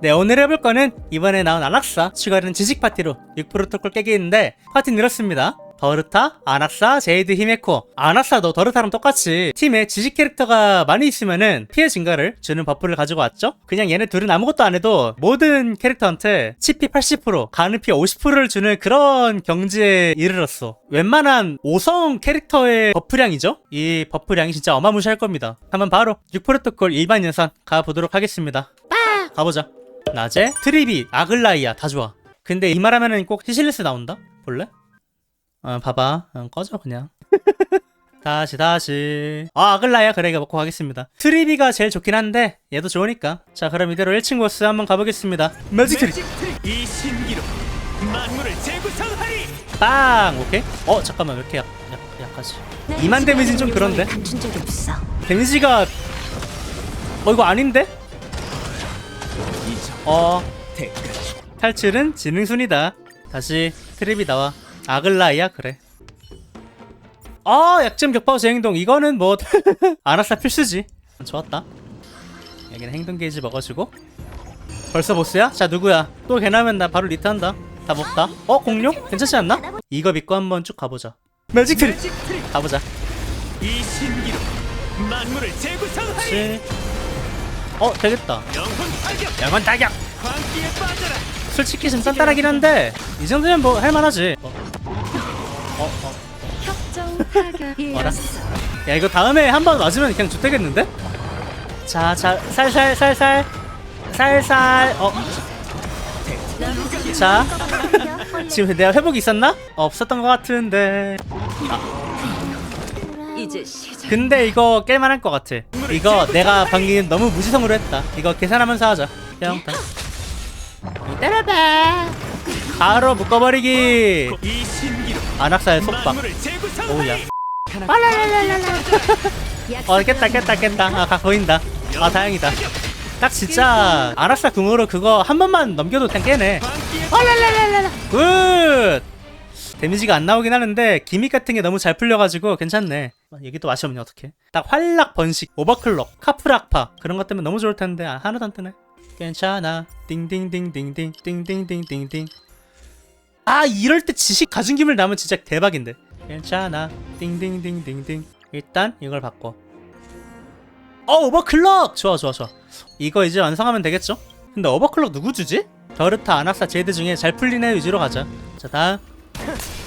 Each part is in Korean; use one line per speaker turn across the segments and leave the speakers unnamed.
네 오늘 해볼 거는 이번에 나온 아낙사 추가되는 지식 파티로 6프로토콜 깨기인데 파티 늘었습니다. 더르타, 아낙사, 제이드, 히메코. 아낙사도 더르타랑 똑같이 팀에 지식 캐릭터가 많이 있으면은 피해 증가를 주는 버프를 가지고 왔죠? 그냥 얘네 둘은 아무것도 안 해도 모든 캐릭터한테 치피 80% 가능피 50%를 주는 그런 경지에 이르렀어. 웬만한 5성 캐릭터의 버프량이죠? 이 버프량이 진짜 어마무시할 겁니다. 한번 바로 6프로토콜 일반 연산 가보도록 하겠습니다. 가보자 낮에 트리비, 아글라이아 다 좋아. 근데 이 말하면은 꼭 히실리스 나온다? 볼래? 어 봐봐. 어, 꺼져 그냥. 다시 다시. 아 아글라이아 그래 이거 먹고 가겠습니다. 트리비가 제일 좋긴 한데 얘도 좋으니까. 자 그럼 이대로 1층 보스 한번 가보겠습니다. 매직 트리
이 신기로 만물을 재구성하리.
빵! 오케이. 어 잠깐만. 왜 이렇게 약, 약, 약하지? 2만 데미지는 좀 그런데. 데미지가 어 이거 아닌데? 어 탈출은 지능순이다. 다시 트립이 나와. 아글라이야 그래. 아 약점 격파우 재행동 이거는 뭐 아나사 필수지. 좋았다. 여기는 행동 게이지 먹어주고. 벌써 보스야? 자 누구야? 또 개나면 나 바로 리트한다. 다 먹다. 어 공룡? 괜찮지 않나? 이거 믿고 한번 쭉 가보자. 매직 트릭. 가보자.
이 신기로 만물을 재구성하리.
씨. 어 되겠다.
영혼 타격.
솔직히 좀 딴딴하긴 한데 이 정도면 뭐 할만하지. 어. 어, 어.
협정 타격.
야 이거 다음에 한 번 맞으면 그냥 죽되겠는데? 자, 자, 살살, 살살, 살살. 어, 자, 지금 내가 회복이 있었나? 어, 없었던 것 같은데.
이제 시작.
근데 이거 깰만할 것 같아. 이거 내가 방금 너무 무지성으로 했다. 이거 계산하면서 하자. 영타. 때려봐. 바로 묶어버리기.
이 신기로
안악사의 속박.
만물을 재구성하리.
오우야. 어 깼다 깼다 깼다 아각 보인다 아 다행이다 딱 진짜 아라사 궁으로 그거 한 번만 넘겨도 그냥 깨네
광기에
굿 데미지가 안 나오긴 하는데 기믹 같은 게 너무 잘 풀려가지고 괜찮네 얘기 또 맛이 없네 어떡해 딱 활락 번식 오버클럭 카프락파 그런 것 때문에 너무 좋을 텐데 아, 하나도 안 뜨네 괜찮아 띵띵띵띵띵 띵띵띵띵띵 아 이럴 때 지식 가진 김을 나면 진짜 대박인데 괜찮아 띵띵띵띵띵 일단 이걸 바꿔 어 오버클럭 좋아 좋아 좋아 이거 이제 완성하면 되겠죠? 근데 오버클럭 누구 주지? 더르타 아낙사 제드 중에 잘애 위주로 가자 자 다음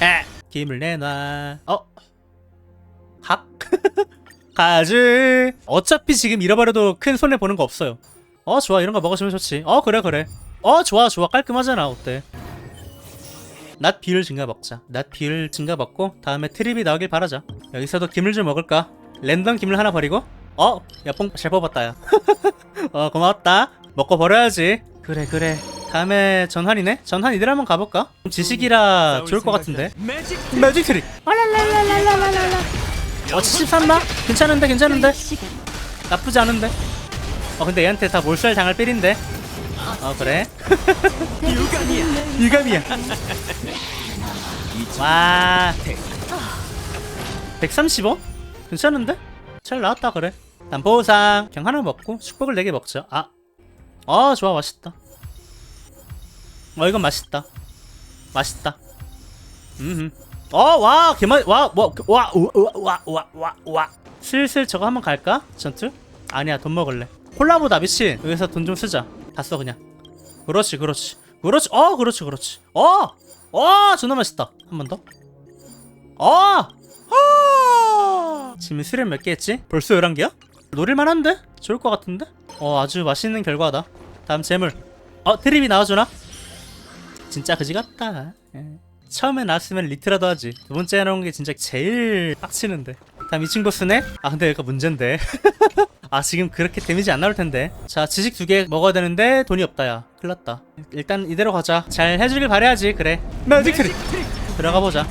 에 김을 내놔 어? 각? 가즈. 어차피 지금 잃어버려도 큰 손해 보는 거 없어요. 어 좋아. 이런 거 먹어주면 좋지. 어 그래 그래. 어 좋아 좋아. 깔끔하잖아 어때? 낫 비율 증가 먹자. 낫 비율 증가 먹고 다음에 트립이 나오길 바라자. 여기서도 김을 좀 먹을까? 랜덤 김을 하나 버리고? 어? 야뽕잘 뽑았다 야 어 고마웠다. 먹고 버려야지. 그래 그래. 다음에 전환이네? 전환 이들 한번 가볼까? 지식이라 좋을 것 같은데?
매직 트릭.
매직 트릭 어 73나? 괜찮은데 괜찮은데. 나쁘지 않은데 어 근데 얘한테 다 몰살 당할 삘인데 어 그래
유감이야.
유감이야 와 135? 괜찮은데? 잘 나왔다 그래 난 보상 그냥 하나 먹고 축복을 4개 먹자 아. 아 좋아 맛있다 어 이건 맛있다 맛있다 음. 어 와 개맛 뭐, 와와 와 와 와 와 와 슬슬 저거 한번 갈까? 전투? 아니야 돈 먹을래 콜라보다 미친 여기서 돈 좀 쓰자 다 써 그냥 그렇지 그렇지 그렇지 어 그렇지 그렇지 어! 어 존나 맛있다 한 번 더 어! 어! 지금 수련 몇 개 했지? 벌써 11개야? 노릴만 한데? 좋을 것 같은데? 어 아주 맛있는 결과다 다음 재물 어 트립이 나와주나? 진짜 그지 같다 예. 처음에 나왔으면 리트라도 하지. 두 번째 나온 게 진짜 제일 빡치는데. 다음 2층 보스네? 아 근데 여기가 문제인데. 아 지금 그렇게 데미지 안 나올 텐데. 자 지식 두 개 먹어야 되는데 돈이 없다 야. 큰일 났다. 일단 이대로 가자. 잘 해주길 바래야지 그래. 매직 트릭 들어가 보자.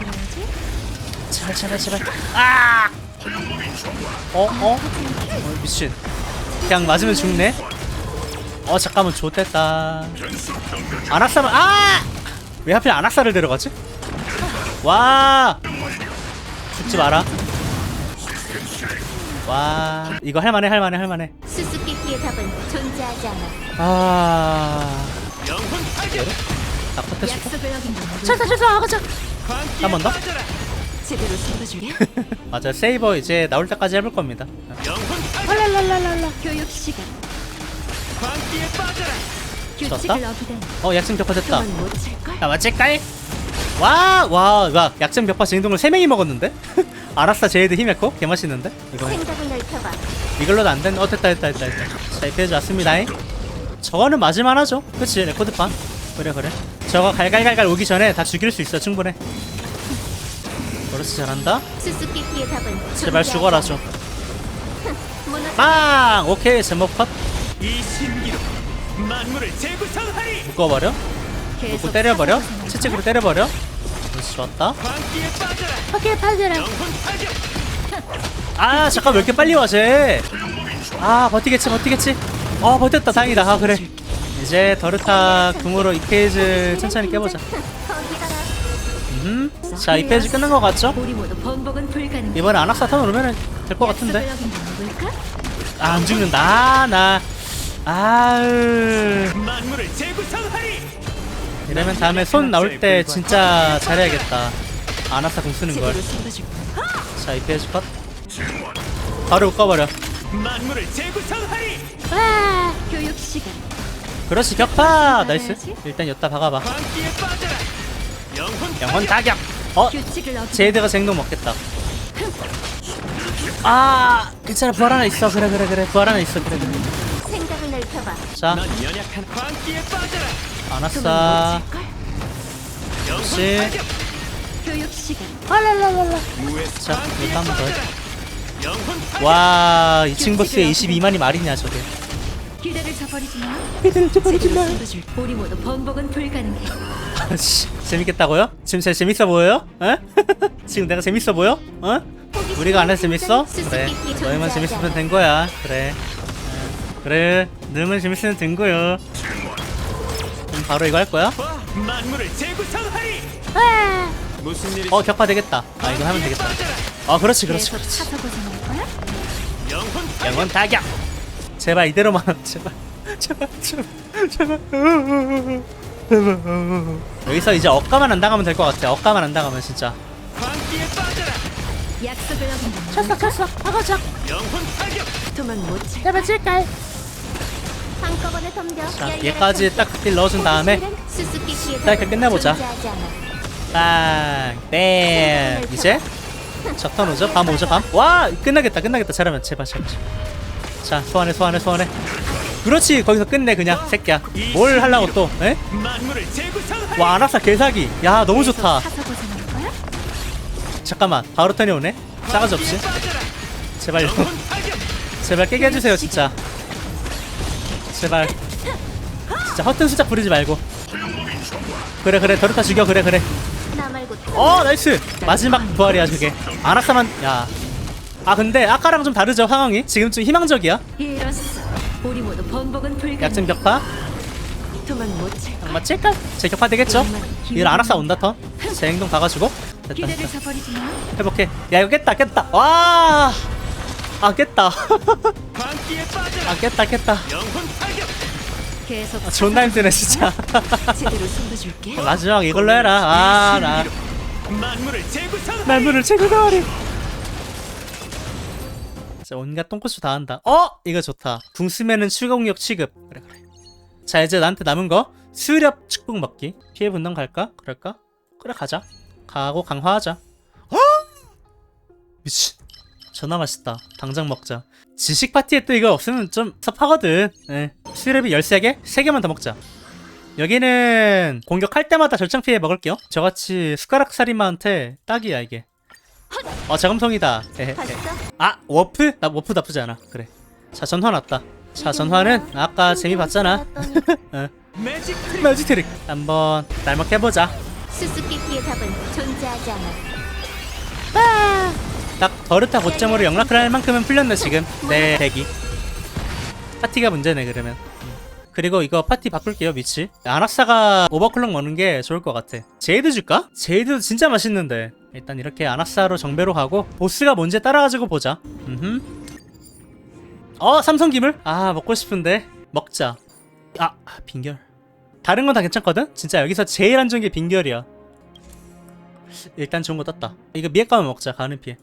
제발 제발 제발. 아! 어? 어? 어 미친. 그냥 맞으면 죽네? 어 잠깐만 좋댔다. 아낙사만 아! 왜 하필 아낙사를 데려가지? 와 죽지 마라 와 이거 할만해 할만해 할만해
수수께끼의 답은 존재하지 않아.
아 겉에 치고
약속을 어긴 건
쳤어 쳤어 아 가자
광기에
한번 더?
빠져라.
제대로 쏟아줄게.
맞아 세이버 이제 나올 때까지 해볼 겁니다.
랄랄랄랄라. 교육 시간.
광기에 빠져라.
어기다니.
어 약점 격파 됐다
그만 못 찰걸?
야 맞을까이? 와와 와 약점 격파 진동을 3명이 먹었는데? 아라사 제이드 힘했고 개맛있는데? 이거. 이걸로도 안 된.. 어 됐다 됐다 됐다 됐다 자 이페이지 왔습니다 저거는 맞을만 하죠 그치 레코드판 그래 그래 저거 갈갈갈갈 오기 전에 다 죽일 수 있어 충분해 그렇지 잘한다 제발 죽어라 좀. 빵! 오케이 제목
컷이 신기로 만물을 재구성하리.
묶어버려 묶고 때려버려 채찍으로 때려버려 그렇지 좋았다
광기에 빠져라. 영혼.
아 잠깐 왜 이렇게 빨리 와 쟤 아 버티겠지 버티겠지 어 버텼다 다행이다 아 그래 이제 더르타 궁으로 이 페이지 천천히 깨보자. 음. 자, 이 페이지 끝난 것 같죠?
우리 모두 번복은 불가능.
이번에 아낙사탄 오면은 될 것 같은데.
약속을 어긴 건 누굴까?
아, 안 죽는다. 아, 나. 아으.
만물을 재구성하리.
이러면 다음에 손 나올 때 진짜 잘해야겠다. 아낙사 공 쓰는 걸.
제대로 쏟아줄게.
자, 이 페이지 컷. 바로 묶어버려.
만물을 재구성하리.
와 교육 시간.
그렇지, 격파! 나이스. 일단 여기다 박아봐.
광기에 빠져라. 영혼
영혼
타격.
타격! 어?
규칙을 어기.
제이드가 생동 먹겠다. 아, 괜찮아. 부활 하나 있어. 그래, 그래, 그래. 부활 하나 있어. 그래, 그래. 자,
난 연약한 광기에 빠져라.
아낙사.
영혼
그렇지.
타격.
교육 시간.
US
자,
광기에
이거 한번 더.
빠져라. 영혼 타격.
와, 2층 보스에 22만이 말이냐, 저게.
기대를 저버리지 마.
기대를
제대로 쏟아줄. 우리 모두 번복은 불가능해.
씨, 재밌겠다고요? 지금 제일 재밌어 보여요? 에? 지금 내가 재밌어 보여? 어? 우리가 안 해서 재밌어? 그래 너희만 재밌으면 된 거야 그래 어, 그래 너희만 재밌으면 된 거야 그럼 바로 이거 할 거야?
와, 만물을 재구성하리. 무슨 일이?
어 격파 되겠다 아 이거 하면 되겠다 아 그렇지 그렇지
계속
그렇지
고생할 거야?
영혼 타격.
영원 타격 제발 이대로만 제발 제발 제발 제발 여기서 이제 억가만 안 당하면 될 것 같아 억가만 안 당하면 진짜
광기에 빠져라.
약속을 어긴 건
쳤어 쳤어 박아줘
영혼 타격.
도망 못 찰.
제발 칠까요?
한꺼번에 덤벼.
자. 얘까지 딱딜 넣어준 다음에
수수께끼의
딱 이렇게 끝내보자. 빵, 땡. 이제 적턴 오죠? 밤 오죠? 밤? 와, 끝나겠다, 끝나겠다. 잘하면 제발, 제발. 제발. 자, 소환해, 소환해, 소환해. 그렇지, 거기서 끝내 그냥 새끼야. 뭘 하려고 또? 에? 와, 아나사 개사기. 야, 너무 좋다. 잠깐만, 바로 턴이 오네. 싸가지 없이.
광기에 빠져라.
제발,
영혼 타격.
제발 깨게 해주세요, 진짜. 제발. 진짜 허튼 수작 부리지 말고. 그래, 그래, 더르타 죽여, 그래, 그래.
나 말고
어 나이스 마지막 부활이야 저게 아낙사만 야아 근데 아까랑 좀 다르죠 상황이 지금 좀 희망적이야
이뤘어. 우리 모두 번복은 불가능.
약점 격파
도망 못 찰. 거야.
맞을까? 제 격파 되겠죠? 이걸 아낙사 온다 턴제 행동 봐가지고 됐다
기대를
됐다
저버리지 마.
해볼게 야 이거 깼다 깼다 와 아 깼다.
광기에 빠져라.
아 깼다 깼다.
영혼 타격.
계속
아, 존나 힘드네 진짜.
제대로 쏟아줄게.
마지막 이걸로 해라. 아나.
만물을.
날물을 채굴하리. 자 온갖 똥꼬수 다 한다. 어? 이거 좋다. 궁 쓰면은 추공력 취급. 그래 그래. 자 이제 나한테 남은 거? 수렵 축복 먹기. 피해 분담 갈까? 그럴까? 그래 가자. 가고 강화하자. 어? 미친 전화 맛있다 당장 먹자 지식 파티에 또 이거 없으면 좀 섭하거든 예. 수렵이 13개? 3개만 더 먹자 여기는 공격할 때마다 절창 피해 먹을게요. 저같이 숟가락 살인마한테 딱이야 이게. 어 자금통이다. 에헤,
봤어?
에헤. 아 워프? 나 워프 나쁘지 않아. 그래. 자 전화 왔다. 자 전화는 아까 재미 봤잖아. 어.
매직 트릭.
매직 트릭. 한번 날먹 해보자.
수수께끼의 답은 존재하지 않아.
딱 더르타 고점으로 영락을 할 만큼은 풀렸네 지금. 내 대기. 파티가 문제네 그러면. 음. 그리고 이거 파티 바꿀게요 위치 아낙사가 오버클럭 먹는 게 좋을 것 같아 제이드 줄까? 제이드 진짜 맛있는데 일단 이렇게 아낙사로 정배로 가고 보스가 뭔지 따라가지고 보자 음흠. 어 삼성 기물? 아 먹고 싶은데 먹자 아 빈결 다른 건 다 괜찮거든? 진짜 여기서 제일 안 좋은 게 빙결이야 일단 좋은 거 떴다 이거 미에 가면 먹자 가는 피해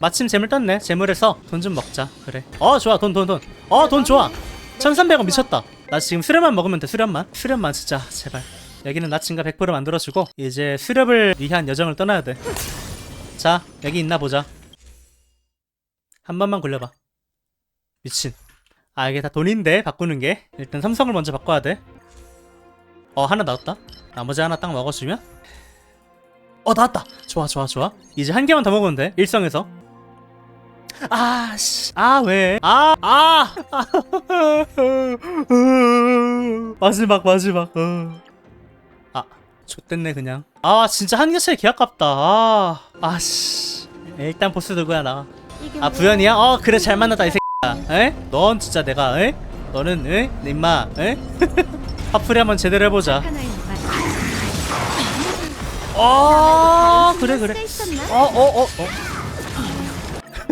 마침 재물 떴네. 재물에서. 돈 좀 먹자. 그래. 어 좋아. 돈 돈 돈. 어 돈 좋아. 1300원 미쳤다. 나 지금 수렵만 먹으면 돼 수렵만. 수렵만 진짜. 제발. 여기는 나 친가 100% 만들어주고 이제 수렵을 위한 여정을 떠나야 돼자 여기 있나 보자. 한 번만 굴려봐. 미친. 아 이게 다 돈인데 바꾸는 게? 일단 삼성을 먼저 바꿔야 돼어 하나 나왔다. 나머지 하나 딱 먹어주면? 어 나왔다. 좋아 좋아 좋아. 이제 한 개만 더 먹으면 돼 일성에서 아 씨 아 왜 아 아 아. 마지막 마지막 어. 아 좆됐네 그냥 아 진짜 한 개차이 개 아깝다 아 아 씨 일단 보스 누구야 나와 아 부연이야? 어 그래 잘 만났다 이 새끼야 에? 넌 진짜 내가 에? 너는 에? 임마 에? 파풀이 한번 제대로 해보자. 어 그래 그래? 어 어 어 어,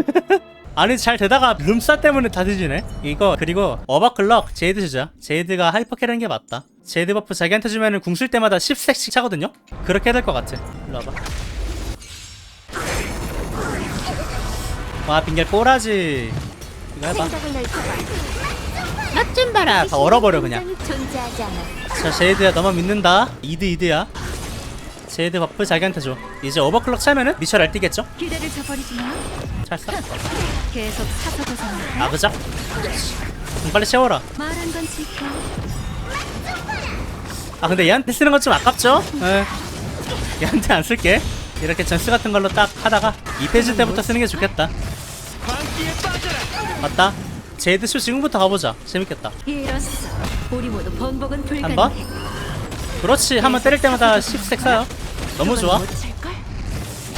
아니 잘 되다가 룸싸 때문에 다 뒤지네? 이거 그리고 어바클럭 제이드 주자 제이드가 하이퍼캐라는 게 맞다. 제이드 버프 자기한테 주면은 궁 쓸 때마다 10색씩 차거든요? 그렇게 해야 될 것 같아. 일로 와봐. 와 빙결 꼬라지. 이거 해봐. 맛좀 봐라. 다 얼어버려 그냥. 자 제이드야 너만 믿는다. 이드 이드야 제이드 버프 자기한테 줘 이제 오버클럭 차면은 미쳐 날뛰겠죠?
기대를 저버리지 마.
잘 써.
계속 벗어나.
아그작 좀 빨리 채워라
말한 건 지켜.
아 근데 얘한테 쓰는 건 좀 아깝죠? 예. 얘한테 안 쓸게 이렇게 전스 같은 걸로 딱 하다가 2페이지 때부터 쓰는 게 좋겠다. 맞다 제이드 쇼 지금부터 가보자 재밌겠다
이렇소. 우리 모두 번복은
번?
불가능해.
그렇지 한 번 때릴 때마다 10색 써요. 너무 좋아?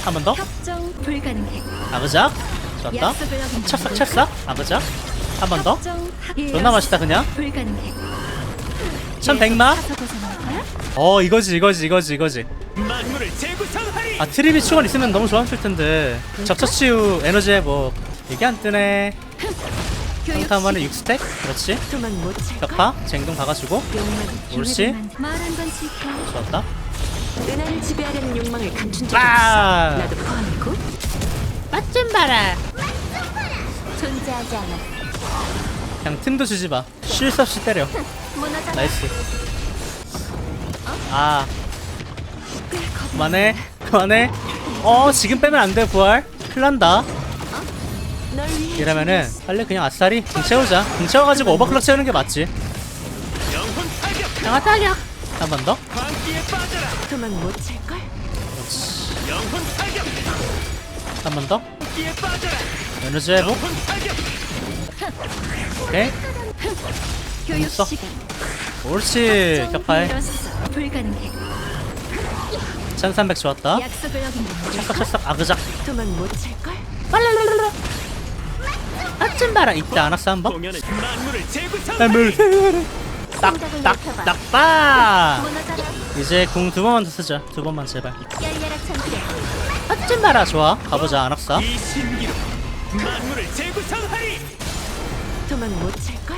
한 번 더?
협정 불가능해.
아그작 좋았다.
약속을 어긴
찰싹 찰싹 아그작 한번 더?
협정
존나 맛있다 그냥.
불가능해.
1100마.
사서 벗어날 거야?
어 이거지 이거지 이거지 이거지.
만물을 재구성하리.
아 트리비 추월 있으면 너무 좋았을 텐데. 적처치유 에너지 회복 이게 안 뜨네
교육
평타 한 번에
시간.
6스택? 그렇지? 격파 쟁동
욕망은
옳지. 좋았다.
은하를 지배하려는 욕망을 감춘 적이
아!
없어. 나도 포함이고.
맛좀 봐라.
존재하지 않아.
그냥 틈도 주지 마 쉴 수 없이 때려.
무너져.
나이스. 아. 그만해. 그만해. 어 지금 빼면 안돼 부활. 큰일 난다.
널 위해
이러면은 빨리 그냥 아싸리 궁 채우자 궁 채워가지고 오버클럭 채우는 게 맞지
영혼 타격.
한 번더
광기에 빠져라.
도망 못 찰걸?
그렇지
영혼 타격.
한번 더. 에너지 회복. 오케이
교육. 시간.
옳지 격파해
이뤘어. 불가능해.
1300 좋았다
약속을 어긴 건
찰싹 찰싹 아그작
도망 못 찰걸?
빨랄랄랄라 봐라 이때 안 왔어 한번?
공연은 만물을.
물 딱딱딱빠. 이제 궁 두 번만 더 쓰자. 두 번만 제발. 아좀 봐라 좋아. 가보자 안
찰걸?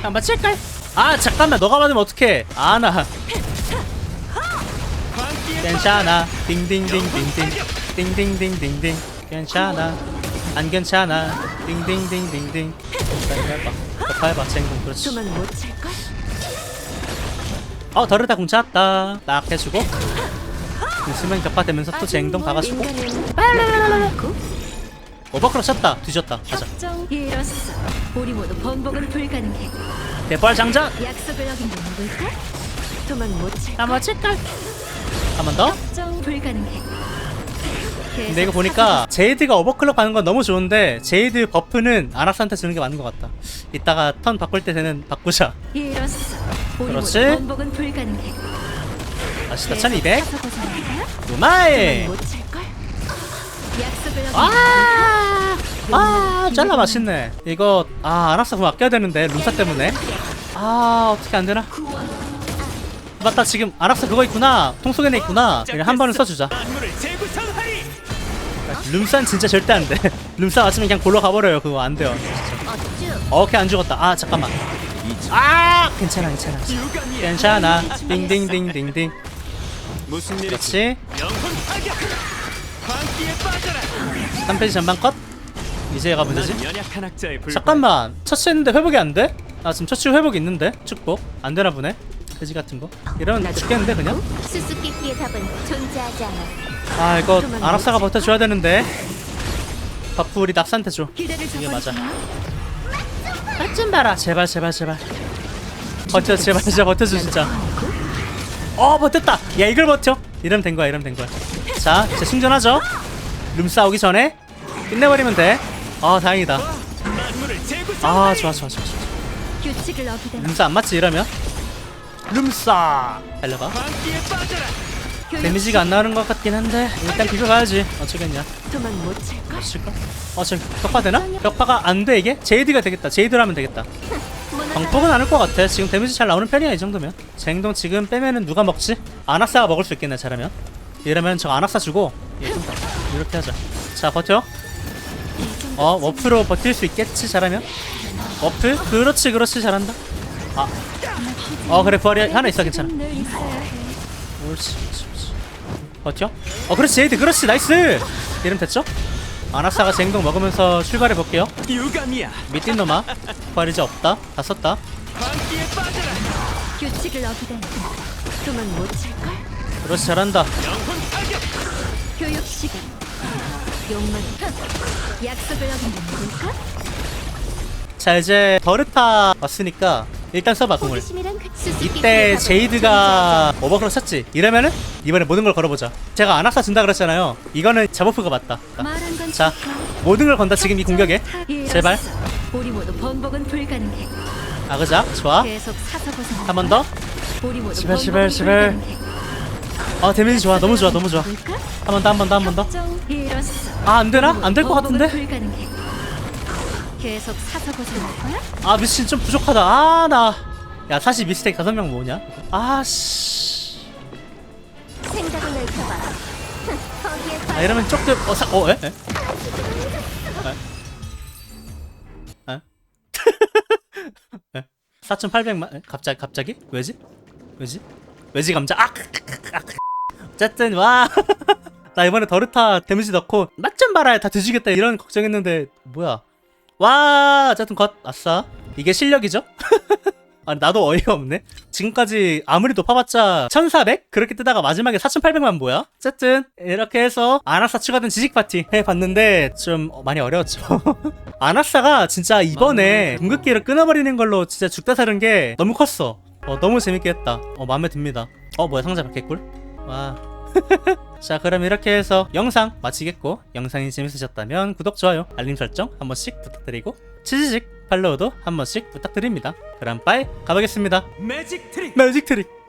한번 칠걸? 아 잠깐만. 너가 받으면 어떡해. 아나. 괜찮아. 띵띵띵띵띵 띵띵띵띵띵 괜찮아 안 괜찮아 띵띵띵띵띵 해봐 격파해봐 쟁공 그렇지
도망 못 찰걸?
어 더르다 궁 찾았다 딱 해주고 있으면 격파되면서 또 쟁동 박아주고
인간은 고
오버클럭 쳤다 뒤졌다 가자
협정 이뤘어. 우리 모두 번복은 불가능해.
대벌 장전
약속을 어긴 건 누굴까? 도망 못 찰걸?
한번 칠걸 한번 더?
협정 불가능해.
근데 이거 보니까 제이드가 오버클럭 가는 건 너무 좋은데 제이드 버프는 아락스한테 주는 게 맞는 것 같다 이따가 턴 바꿀 때는 바꾸자
이뤘어. 우리
그렇지.
불가능해.
아시다 1200
사서 벗어날 거야?
우마이
도망 못 찰걸? 약속을 어긴
아, 아, 잘라 맛있네. 이거 아, 아락사 그거 아껴야 되는데 룸사 때문에. 아, 어떻게 안 되나? 맞다, 지금 아락사 그거 있구나. 통속에내 있구나. 그냥 한 번은 써주자. 룸사는 진짜 절대 안 돼. 룸사 맞으면 그냥 골로 가버려요. 그거 안 돼요. 진짜. 오케이 안 죽었다. 아, 잠깐만. 아 괜찮아 괜찮아. 괜찮아 딩딩딩딩딩
무슨 일이지?
그렇지
영혼 타격. 광기에 빠져라.
3페이지 전반 컷 이제 얘가 문제지
난 연약한 학자의 불.
잠깐만 처치했는데 회복이 안 돼? 아 지금 처치 회복이 있는데 축복 안 되나 보네 돼지 같은 거? 이러면 죽겠는데 그냥?
수수께끼의 답은 존재하지 않아.
아 이거 아랍사가 버텨줘야 되는데. 버프 우리 납산테 줘. 이게 맞아. 맛좀 봐라. 제발 제발 제발. 버텨 제발 진짜 버텨줘 진짜. 어 버텼다. 야 이걸 버텨. 이러면 된 거야 이러면 된 거야. 자 이제 충전하죠. 룸 싸우기 전에 끝내버리면 돼아 다행이다. 아 좋아 좋아 좋아 좋아.
규칙을.
룸싸 안 맞지 이러면 룸싸
빠져라.
데미지가 안 나오는 것 같긴 한데 일단 비벼가야지 어쩌겠냐
도망 못 칠걸?
칠까? 어 지금 격파 되나? 격파가 안 돼 이게? 제이드가 되겠다 제이드로 하면 되겠다 광폭은 않을 것 같아 지금 데미지 잘 나오는 편이야 이 정도면 제 행동 지금 빼면은 누가 먹지? 아낙사가 먹을 수 있겠네 잘하면 이러면 저 아낙사 주고 더. 이렇게 하자 자 버텨 어 워프로 버틸 수 있겠지 잘하면 워프? 그렇지 그렇지 잘한다 아 어 그래 부활이 하나 있어 괜찮아. 옳지 옳지 옳지 버텨 어 그렇지 제이드 그렇지 나이스 이름 됐죠? 아낙사가 제 행동 먹으면서 출발해 볼게요
유감이야.
놈아 부활 이제 없다 다 썼다
광기에 빠져라.
규칙을 어기다니. 도망 못 칠걸?
그렇지 잘한다
영혼 타격.
교육 시간. 욕망. 약속을 어긴다는 걸까?
자 이제 더르타 왔으니까 일단 써봐 공을
그
이때 제이드가 오버클럭 쳤지 이러면은 이번에 모든 걸 걸어보자 제가 아낙사 준다 그랬잖아요 이거는 자버프가 맞다 자? 모든 걸 건다 지금 이 공격에 제발. 아그자 좋아. 한 번더
우리 모두
제발,
번복은
제발, 제발.
불가능해.
아 데미지 좋아 너무 좋아 너무 좋아? 한 번 더 한 번 더 한 번더
이랬어.
아 안되나? 안 될 것 같은데?
계속 사서 고생할 거야?
아 미친 좀 부족하다 아나야 사실 미스테이크 다섯 명 뭐냐 아씨
생각을 넓혀봐. 거기에
아 이러면 조금 어사 어 에? 에? 에? 에? 4,800만 에? 갑자기 갑자기 왜지? 왜지? 왜지 감자 아! 아! 어쨌든 와. 나 이번에 더르타 데미지 넣고 맛 좀 봐라 다 뒤지겠다 이런 걱정했는데 뭐야 와 어쨌든 컷 아싸. 이게 실력이죠? 아 나도 어이가 없네. 지금까지 아무리 높아봤자 1400? 그렇게 뜨다가 마지막에 4800만 뭐야? 어쨌든 이렇게 해서 아나사 추가된 지식 파티 해봤는데 좀 많이 어려웠죠. 아나사가 진짜 이번에 궁극기를 끊어버리는 걸로 진짜 죽다 사는 게 너무 컸어. 어, 너무 재밌게 했다. 어 마음에 듭니다. 어 뭐야 상자 개꿀 와 자 그럼 이렇게 해서 영상 마치겠고 영상이 재밌으셨다면 구독, 좋아요, 알림 설정 한 번씩 부탁드리고 치즈직 팔로우도 한 번씩 부탁드립니다. 그럼 빠이 가보겠습니다.
매직 트릭.
매직 트릭